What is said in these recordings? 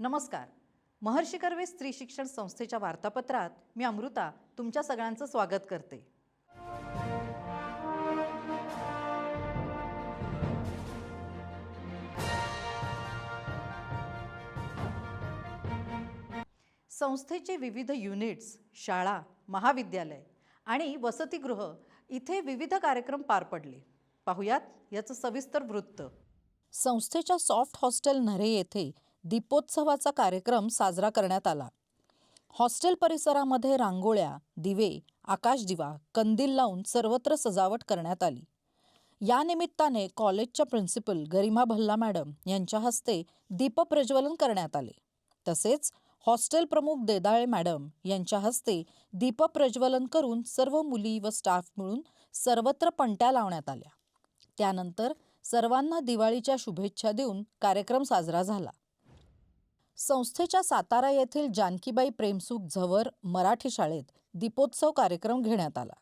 नमस्कार. महर्षी कर्वे स्त्री शिक्षण संस्थेच्या वार्तापत्रात मी अमृता तुमच्या सगळ्यांचं स्वागत करते. संस्थेचे विविध युनिट्स शाळा महाविद्यालय आणि वसतिगृह इथे विविध कार्यक्रम पार पडले. पाहुयात याचं सविस्तर वृत्त. संस्थेच्या सॉफ्ट हॉस्टेल नरे येथे दीपोत्सवाचा कार्यक्रम साजरा करण्यात आला. हॉस्टेल परिसरामध्ये रांगोळ्या दिवे आकाशदिवा कंदील लावून सर्वत्र सजावट करण्यात आली. या निमित्ताने कॉलेजच्या प्रिन्सिपल गरिमा भल्ला मॅडम यांच्या हस्ते दीपप्रज्वलन करण्यात आले. तसेच हॉस्टेल प्रमुख देदाळे मॅडम यांच्या हस्ते दीपप्रज्वलन करून सर्व मुली व स्टाफ मिळून सर्वत्र पणट्या लावण्यात आल्या. त्यानंतर सर्वांना दिवाळीच्या शुभेच्छा देऊन कार्यक्रम साजरा झाला. संस्थेच्या सातारा येथील जानकीबाई प्रेमसुख झवर मराठी शाळेत दीपोत्सव कार्यक्रम घेण्यात आला.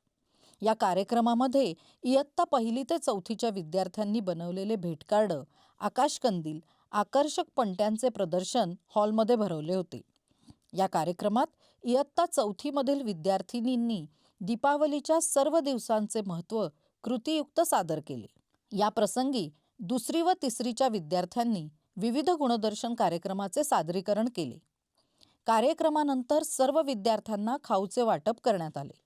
या कार्यक्रमामध्ये इयत्ता पहिली ते चौथीच्या विद्यार्थ्यांनी बनवलेले भेटकार्ड आकाशकंदील आकर्षक पणत्यांचे प्रदर्शन हॉलमध्ये भरवले होते. या कार्यक्रमात इयत्ता चौथीमधील विद्यार्थिनींनी दीपावलीच्या सर्व दिवसांचे महत्त्व कृतीयुक्त सादर केले. या प्रसंगी दुसरी व तिसरीच्या विद्यार्थ्यांनी विविध गुणदर्शन कार्यक्रमाचे सादरीकरण केले. कार्यक्रमानंतर सर्व विद्यार्थ्यांना खाऊचे वाटप करण्यात आले.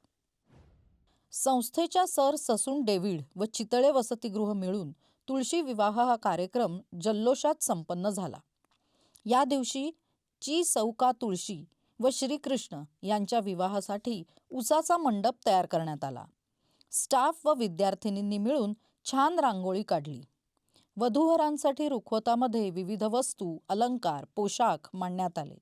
संस्थेच्या सर ससून डेव्हिड व चितळे वसतिगृह मिळून तुळशी विवाह हा कार्यक्रम जल्लोषात संपन्न झाला. या दिवशी ची सौका तुळशी व श्रीकृष्ण यांच्या विवाहासाठी उसाचा मंडप तयार करण्यात आला. स्टाफ व विद्यार्थिनींनी मिळून छान रांगोळी काढली. वधूवरांसाठी रुखवतामध्ये विविध वस्तू अलंकार पोशाख मांडण्यात आले.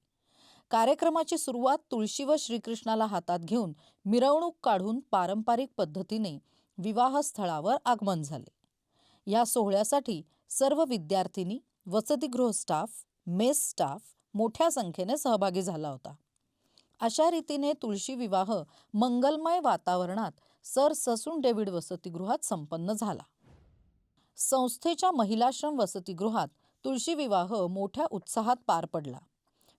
कार्यक्रमाची सुरुवात तुळशी व श्रीकृष्णाला हातात घेऊन मिरवणूक काढून पारंपरिक पद्धतीने विवाहस्थळावर आगमन झाले. या सोहळ्यासाठी सर्व विद्यार्थिनी वसतिगृह स्टाफ मेस स्टाफ मोठ्या संख्येने सहभागी झाला होता. अशा रीतीने तुळशी विवाह मंगलमय वातावरणात सर ससून डेव्हिड वसतिगृहात संपन्न झाला. संस्थेच्या महिलाश्रम वसतिगृहात तुळशी विवाह मोठ्या उत्साहात पार पडला.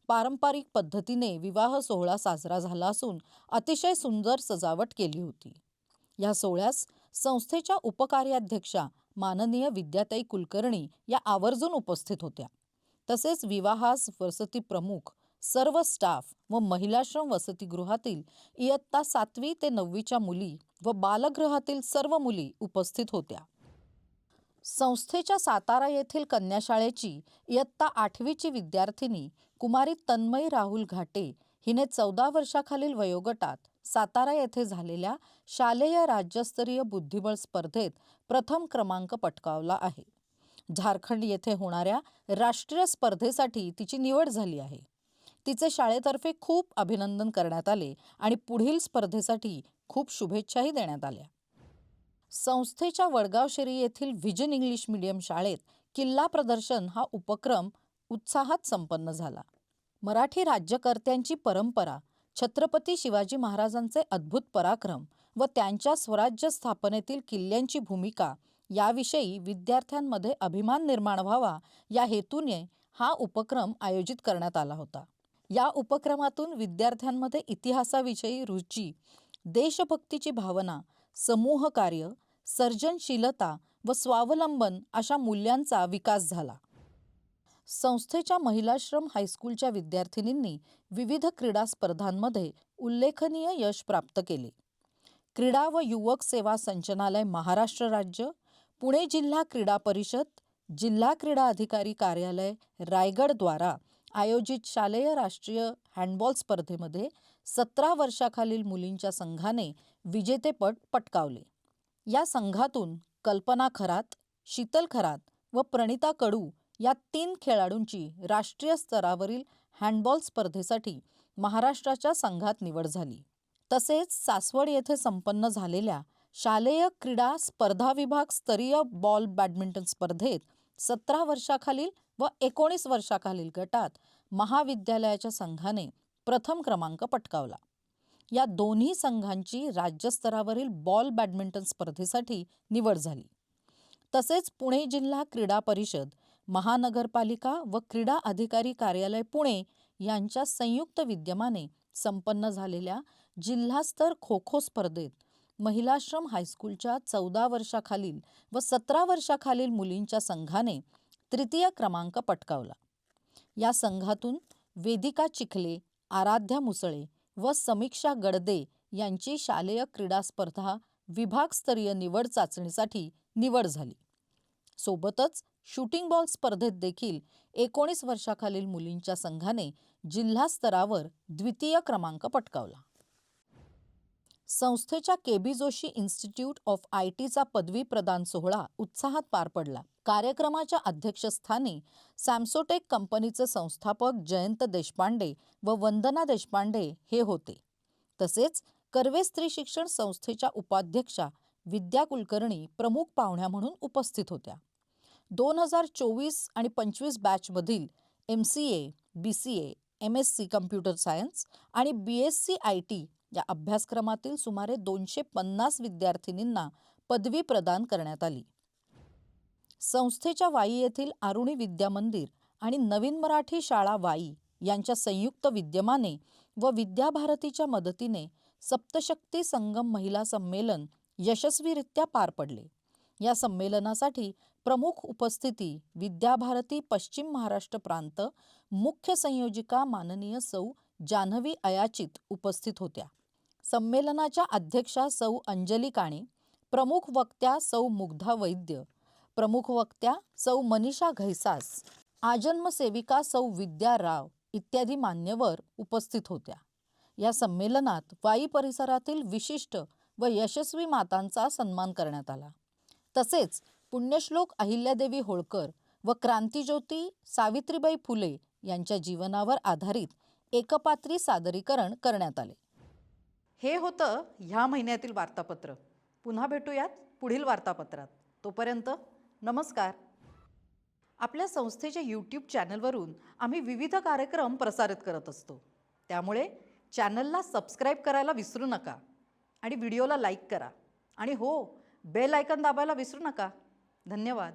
पारंपरिक पद्धतीने विवाह सोहळा साजरा झाला असून अतिशय सुंदर सजावट केली होती. या सोहळ्यास संस्थेच्या उपकार्याध्यक्षा माननीय विद्याताई कुलकर्णी या आवर्जून उपस्थित होत्या. तसेच विवाहास वसती प्रमुख सर्व स्टाफ व महिलाश्रम वसतिगृहातील इयत्ता सातवी ते नववीच्या मुली व बालगृहातील सर्व मुली उपस्थित होत्या. संस्थेच्या सातारा येथील कन्याशाळेची इयत्ता आठवीची विद्यार्थिनी कुमारी तन्मयी राहुल घाटे हिने चौदा वर्षाखालील वयोगटात सातारा येथे झालेल्या शालेय राज्यस्तरीय बुद्धिबळ स्पर्धेत प्रथम क्रमांक पटकावला आहे. झारखंड येथे होणाऱ्या राष्ट्रीय स्पर्धेसाठी तिची निवड झाली आहे. तिचे शाळेतर्फे खूप अभिनंदन करण्यात आले आणि पुढील स्पर्धेसाठी खूप शुभेच्छाही देण्यात आल्या. संस्थेच्या वडगावशेरी येथील व्हिजन इंग्लिश मीडियम शाळेत किल्ला प्रदर्शन हा उपक्रम उत्साहात संपन्न झाला. मराठी राज्यकर्त्यांची परंपरा छत्रपती शिवाजी महाराजांचे अद्भुत पराक्रम व त्यांच्या स्वराज्य स्थापनेतील किल्ल्यांची भूमिका याविषयी विद्यार्थ्यांमध्ये अभिमान निर्माण व्हावा या हेतूने हा उपक्रम आयोजित करण्यात आला होता. या उपक्रमातून विद्यार्थ्यांमध्ये इतिहासाविषयी रुची देशभक्तीची भावना समूह कार्य सर्जनशीलता व स्वावलंबन अशा मूल्यांचा विकास झाला. संस्थेच्या महिलाश्रम हायस्कूलच्या विद्यार्थिनींनी विविध क्रीडा स्पर्धांमध्ये उल्लेखनीय यश प्राप्त केले. क्रीडा व युवक सेवा संचनालय महाराष्ट्र राज्य पुणे जिल्हा क्रीडा परिषद जिल्हा क्रीडा अधिकारी कार्यालय रायगड द्वारा आयोजित शालेय राष्ट्रीय हँडबॉल स्पर्धेमध्ये सतरा वर्षाखालील मुलींच्या संघाने विजेतेपद पटकावले. या संघातून कल्पना खरात शीतल खरात व प्रणिता कडू या तीन खेळाडूंची राष्ट्रीय स्तरावरील हँडबॉल स्पर्धेसाठी महाराष्ट्राच्या संघात निवड झाली. तसेच सासवड येथे संपन्न झालेल्या शालेय क्रीडा स्पर्धा विभाग स्तरीय बॉल बॅडमिंटन स्पर्धेत सतरा वर्षाखालील व एकोणीस वर्षाखालील गटात महाविद्यालयाच्या संघाने प्रथम क्रमांक पटकावला. या दोन्ही संघांची राज्यस्तरावरील बॉल बॅडमिंटन स्पर्धेसाठी निवड झाली. तसेच पुणे जिल्हा क्रीडा परिषद महानगरपालिका व क्रीडा अधिकारी कार्यालय पुणे यांच्या संयुक्त विद्यमाने संपन्न झालेल्या जिल्हास्तर खो खो स्पर्धेत महिलाश्रम हायस्कूलच्या चौदा वर्षाखालील व सतरा वर्षाखालील मुलींच्या संघाने तृतीय क्रमांक पटकावला. या संघातून वेदिका चिखले आराध्या मुसळे व समीक्षा गडदे यांची शालेय क्रीडा स्पर्धा विभागस्तरीय निवड चाचणीसाठी निवड झाली. सोबतच शूटिंग बॉल स्पर्धेत देखील एकोणीस वर्षाखालील मुलींच्या संघाने जिल्हा स्तरावर द्वितीय क्रमांक पटकावला. संस्थेच्या K B Joshi institute of I टीचा पदवी प्रदान सोहळा उत्साहात पार पडला. कार्यक्रमाच्या अध्यक्षस्थानी सॅमसोटेक कंपनीचे संस्थापक जयंत देशपांडे व वंदना देशपांडे हे होते. तसेच कर्वे स्त्री शिक्षण संस्थेच्या उपाध्यक्षा विद्या कुलकर्णी प्रमुख पाहुण्या म्हणून उपस्थित होत्या. दोन हजार चोवीस आणि पंचवीस बॅचमधील M C A B C A M S C computer science आणि B S C I T या अभ्यासक्रमातील सुमारे दोनशे पन्नास विद्यार्थिनींना पदवी प्रदान करण्यात आली. संस्थेच्या वाई येथील आरुणी विद्या मंदिर आणि नवीन मराठी शाळा वाई यांच्या संयुक्त विद्यमाने व विद्याभारतीच्या मदतीने सप्तशक्ती संगम महिला संमेलन यशस्वीरित्या पार पडले. या संमेलनासाठी प्रमुख उपस्थिती विद्याभारती पश्चिम महाराष्ट्र प्रांत मुख्य संयोजिका माननीय सौ जान्हवी अयाचित उपस्थित होत्या. संमेलनाच्या अध्यक्षा सौ अंजली काणे प्रमुख वक्त्या सौ मुग्धा वैद्य प्रमुख वक्त्या सौ मनीषा घैसास आजन्मसेविका सौ विद्या राव इत्यादी मान्यवर उपस्थित होत्या. या संमेलनात वाई परिसरातील विशिष्ट व यशस्वी मातांचा सन्मान करण्यात आला. तसेच पुण्यश्लोक अहिल्यादेवी होळकर व क्रांतीज्योती सावित्रीबाई फुले यांच्या जीवनावर आधारित एकपात्री सादरीकरण करण्यात आले. हे होतं ह्या महिन्यातील वार्तापत्र. पुन्हा भेटूयात पुढील वार्तापत्रात. तोपर्यंत नमस्कार. आपल्या संस्थेच्या यूट्यूब चॅनलवरून आम्ही विविध कार्यक्रम प्रसारित करत असतो. त्यामुळे चॅनलला सबस्क्राईब करायला विसरू नका आणि व्हिडिओला लाईक करा. आणि हो बेल आयकन दाबायला विसरू नका. धन्यवाद.